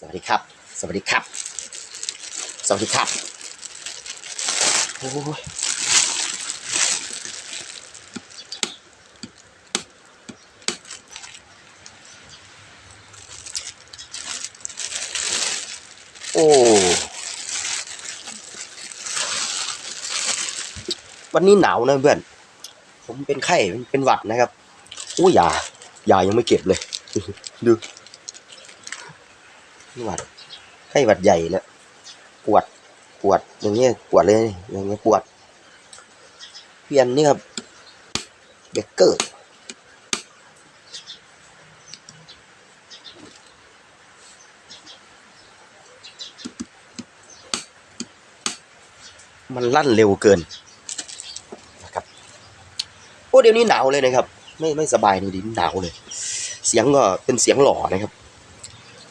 สวัสดีครับ สวัสดีครับ สวัสดีครับ โอ้ยโอ้ วันนี้หนาวนะเพื่อน ผมเป็นไข้เป็นหวัดนะครับอู้ยายายายังไม่เก็บเลย ดู หวัดไข้หวัดใหญ่แล้วปวดปวดอย่างเงี้ยปวดเลยอย่างเงี้ยปวดเปลี่ยนนี่ครับเบเกอร์มันลั่นเร็วเกินนะครับโอ้เดี๋ยวนี้หนาวเลยนะครับ ไม่ไม่สบายในดินหนาวเลย เสียงก็เป็นเสียงหล่อนะครับ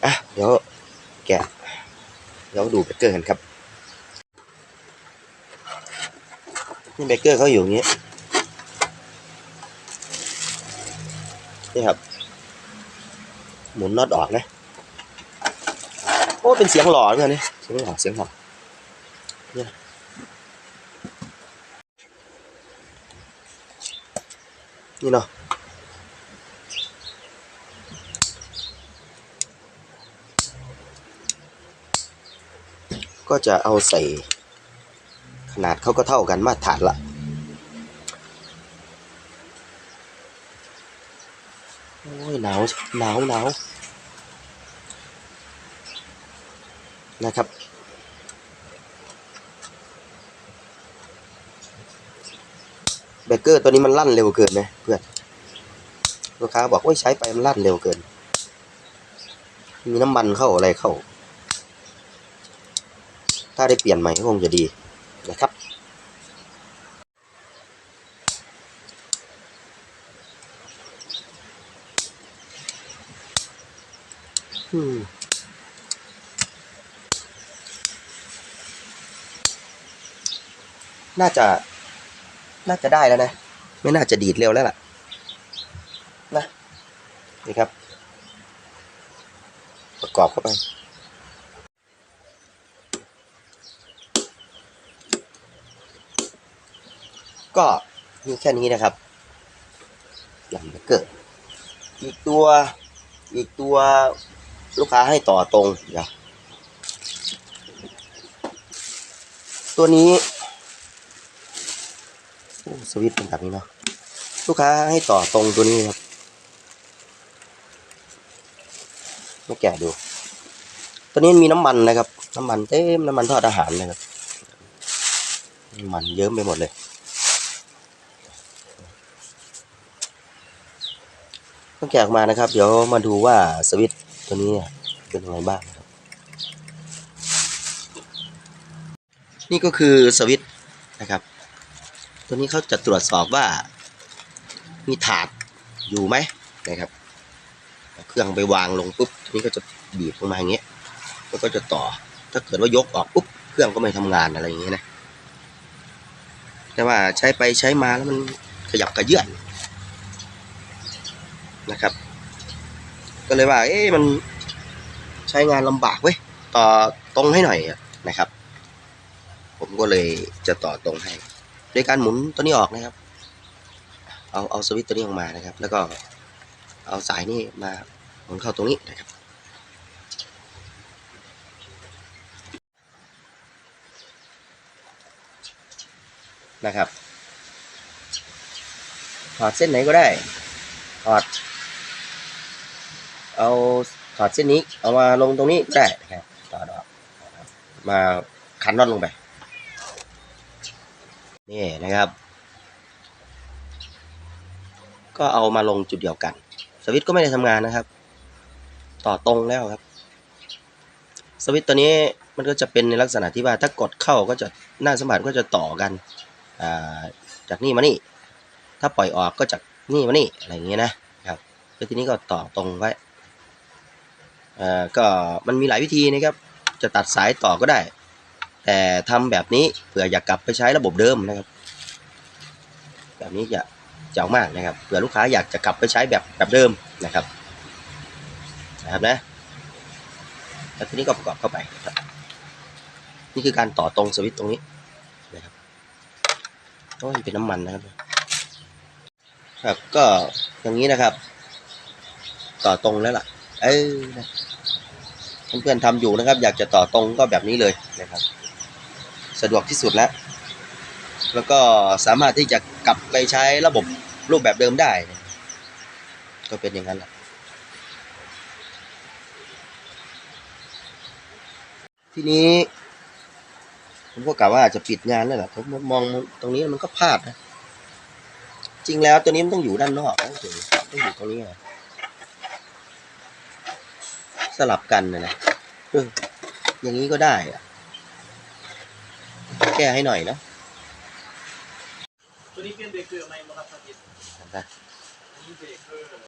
อะเดี๋ยว แกะเดี๋ยวดูเบเกอร์กันครับนี่เบเกอร์เขาอยู่อย่างนี้นี่ครับ หมุนน็อตออกนะโอ้เป็นเสียงหล่อเหมือนกันนี่เสียงหล่อเสียงหล่อเนี่ยนี่เนาะ ก็จะเอาใส่ขนาดเขาก็เท่ากันมาตรฐานละโอ้ยหนาวหนาวหนาวนะครับเบเกอร์ตัวนี้มันลั่นเร็วเกินนะเพื่อนลูกค้าบอกว่าใช้ไปมันลั่นเร็วเกิน มีน้ำมันเข้าอะไรเข้า ถ้าได้เปลี่ยนใหม่ก็คงจะดีนะครับ อืมน่าจะ น่าจะได้แล้วนะ ไม่น่าจะดีดเร็วแล้วล่ะ นะ นี่ครับ ประกอบเข้าไป ก็มีแค่นี้นะครับอย่างเบเกอร์อีกตัว อีกตัวลูกค้าให้ต่อตรงเดี๋ยวตัวนี้สวิตช์เป็นแบบนี้เนาะลูกค้าให้ต่อตรงตัวนี้ครับม่แกะดู ตัวนี้มีน้ำมันนะครับ น้ำมันเต็มน้ำมันทอดอาหารนะครับ น้ำมันเยิ้มไปหมดเลย ต้องแกะออกมานะครับ เดี๋ยวมาดูว่าสวิตตัวนี้เป็นยังไงบ้างนะครับ นี่ก็คือสวิตนะครับ ตัวนี้เขาจะตรวจสอบว่า มีถาดอยู่ไหมนะครับ เครื่องไปวางลงปุ๊บตัวนี้ก็จะบีบลงมาอย่างเงี้ยแล้วก็จะต่อ ถ้าเกิดว่ายกออกปุ๊บเครื่องก็ไม่ทำงานอะไรอย่างเงี้ยนะแต่ว่าใช้ไปใช้มาแล้วมันขยับกระเยื่อน นะครับ ก็เลยว่า เอ๊ะมันใช้งานลำบากเว้ย ต่อตรงให้หน่อยนะครับ ผมก็เลยจะต่อตรงให้โดยการหมุนตัวนี้ออกนะครับ เอาเอาสวิตตัวนี้ออกมานะครับ แล้วก็เอาสายนี่มาหมุนเข้าตรงนี้นะครับ นะครับถอดเส้นไหนก็ได้ถอด เอาถอดเส้นนี้ เอามาลงตรงนี้ได้นะครับถอดออกมาคันน็อตลงไป นี่นะครับ ก็เอามาลงจุดเดียวกัน สวิตช์ก็ไม่ได้ทำงานนะครับ ต่อตรงแล้วครับ สวิตช์ตัวนี้มันก็จะเป็นในลักษณะที่ว่าถ้ากดเข้าก็จะหน้าสมบัติก็จะต่อกันาจากนี่มานี่ ถ้าปล่อยออกก็จากนี่มานี่อะไรอย่างเงี้ยนะครับ แล้วทีนี้ก็ต่อตรงไว้ อ่าก็มันมีหลายวิธีนะครับ จะตัดสายต่อก็ได้ แต่ทำแบบนี้เผื่ออยากกลับไปใช้ระบบเดิมนะครับ แบบนี้จะเจ๋งมากนะครับเผื่อลูกค้าอยากจะกลับไปใช้แบบแบบเดิมนะครับนะครับนะแล้วทีนี้ก็ประกอบเข้าไปนะครับ นี่คือการต่อตรงสวิตช์ตรงนี้นะครับโอ้ยเป็นน้ำมันนะครับ ครับก็อย่างนี้นะครับ ต่อตรงแล้วล่ะ เออนะ เพื่อนๆทำอยู่นะครับ อยากจะต่อตรงก็แบบนี้เลยนะครับ สะดวกที่สุดแล้ว แล้วก็สามารถที่จะกลับไปใช้ระบบรูปแบบเดิมได้ ก็เป็นอย่างนั้นแหละทีนี้ผมก็กะว่าจะปิดงานแล้วแหละผมมองตรงนี้มันก็พลาดนะจริงแล้วตัวนี้มันต้องอยู่ด้านนอกนะต้องอยู่ตรงนี้นะสลับกันนะนะ อออย่างนี้ก็ได้อะแก้ให้หน่อยนะตัวนี้เป็นเบรกเกอร์ไหมบ่ครับท่านทิศนะอันนี้เบรกเกอร์